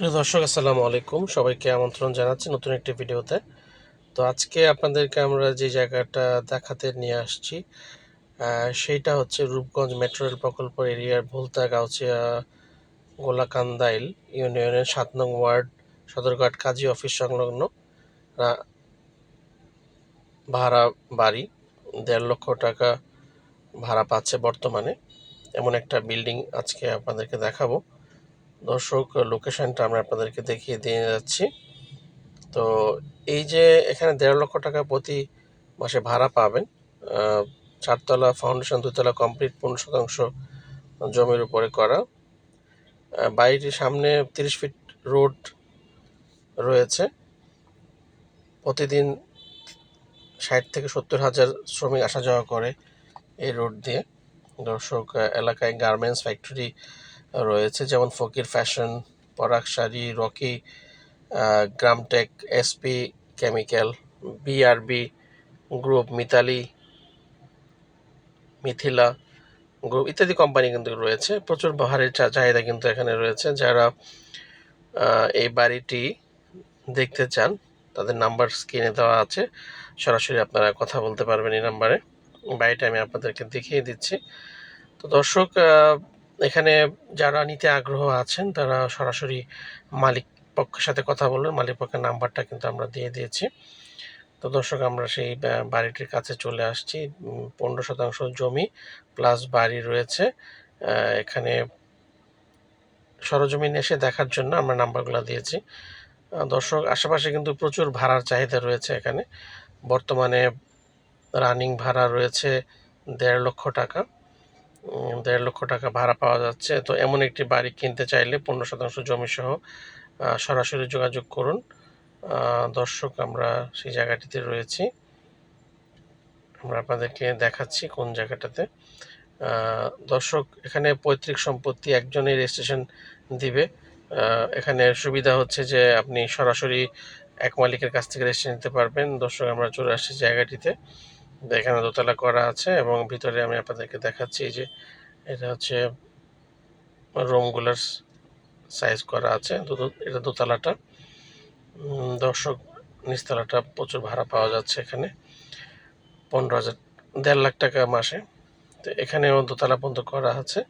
প্রিয় দর্শক, আসসালামু আলাইকুম। সবাইকে আমন্ত্রণ জানাচ্ছি নতুন একটি ভিডিওতে। তো আজকে আপনাদেরকে আমরা যে জায়গাটা দেখাতে নিয়ে আসছি সেইটা হচ্ছে রূপগঞ্জ মেট্রো রেল প্রকল্প এরিয়ার ভুলতা গাউচিয়া গোলাকান্দাইল ইউনিয়নের সাত নং ওয়ার্ড সদরঘাট কাজী অফিস সংলগ্ন ভাড়া বাড়ি। দেড় লক্ষ টাকা ভাড়া পাচ্ছে বর্তমানে। এমন একটা বিল্ডিং আজকে আপনাদেরকে দেখাবো। দর্শক লোকেশনটা আমরা আপনাদেরকে দেখিয়ে দিয়ে যাচ্ছি। তো এই যে এখানে দেড় লক্ষ টাকা প্রতি মাসে ভাড়া পাবেন চারতলা ফাউন্ডেশন দুতলা কমপ্লিট পনেরো শতাংশ জমির উপরে করা। বাড়িটির সামনে তিরিশ ফিট রোড রয়েছে। প্রতিদিন ষাট থেকে সত্তর হাজার শ্রমিক আসা যাওয়া করে এই রোড দিয়ে। দর্শক এলাকায় গার্মেন্টস ফ্যাক্টরি রয়েছে, যেমন Fakir fashion, Parag sari, Rocky গ্রামটেক, SP, chemical, BRB, group, Mitali, Mithila, group ইত্যাদি কোম্পানি কিন্তু রয়েছে। প্রচুর বাহারের চাহিদা কিন্তু এখানে রয়েছে। যারা এই বাড়িটি দেখতে চান, তাদের নাম্বার স্ক্রিনে দেওয়া আছে। সরাসরি আপনারা কথা বলতে পারবেন এই নাম্বারে। বাড়িটা আমি আপনাদেরকে দেখিয়ে দিচ্ছি। তো দর্শক এখানে যারা নিতে আগ্রহ আছেন, তারা সরাসরি মালিক পক্ষের সাথে কথা বলবেন মালিক পক্ষের নাম্বারটা কিন্তু আমরা দিয়ে দিয়েছি। তো দর্শক, আমরা সেই বাড়িটির কাছে চলে আসছি। পনেরো শতাংশ জমি প্লাস বাড়ি রয়েছে। এখানে সরজমিন এসে দেখার জন্য আমরা নাম্বারগুলো দিয়েছি। দর্শক, আশেপাশে কিন্তু প্রচুর ভাড়ার চাহিদা রয়েছে এখানে। বর্তমানে রানিং ভাড়া রয়েছে দেড় লক্ষ টাকা। দেড় লক্ষ টাকা ভাড়া পাওয়া যাচ্ছে। তো এমন একটি বাড়ি কিনতে চাইলে পনেরো শতাংশ জমি সহ সরাসরি যোগাযোগ করুন। দর্শক, আমরা সেই জায়গাটিতে রয়েছি। আমরা আপনাদেরকে দেখাচ্ছি কোন জায়গাটাতে। দর্শক, এখানে পৈতৃক সম্পত্তি একজনই রেজিস্ট্রেশন দিবে। এখানে সুবিধা হচ্ছে যে আপনি সরাসরি এক মালিকের কাছ থেকে রেজিস্ট্রেশন নিতে পারবেন। দর্শক, আমরা চলে আসছি জায়গাটিতে। এখানে দোতলা করা আছে এবং ভিতরে আমি আপনাদেরকে দেখাচ্ছি যে এটা হচ্ছে রুমগুলোর সাইজ করা আছে এটা দোতলাটা। দর্শক, নিচতলাটা প্রচুর ভাড়া পাওয়া যাচ্ছে এখানে, পনেরো হাজার, দেড় লাখ টাকা মাসে। তো এখানেও দোতলা পর্যন্ত করা আছে।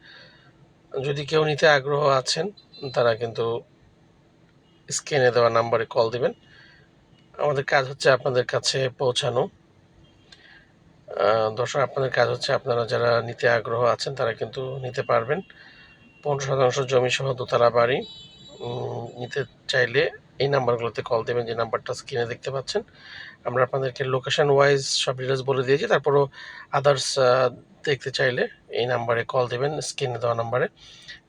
যদি কেউ নিতে আগ্রহ আছেন, তারা কিন্তু স্ক্রিনে দেওয়া নাম্বারে কল দিবেন। আমাদের কাজ হচ্ছে আপনাদের কাছে পৌঁছানো। দর্শক, আপনাদের কাজ হচ্ছে আপনারা যারা নিতে আগ্রহ আছেন, তারা কিন্তু নিতে পারবেন। পনেরো শতাংশ জমি সহ দোতলা বাড়ি। নিতে চাইলে এই নাম্বারগুলোতে কল দেবেন, যে নাম্বারটা স্ক্রিনে দেখতে পাচ্ছেন। আমরা আপনাদেরকে লোকেশন ওয়াইজ সব ডিটেলস বলে দিয়েছি। তারপরও আদার্স দেখতে চাইলে এই নাম্বারে কল দেবেন স্ক্রিনে দেওয়া নাম্বারে।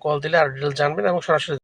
কল দিলে আর ডিটেলস জানবেন এবং সরাসরি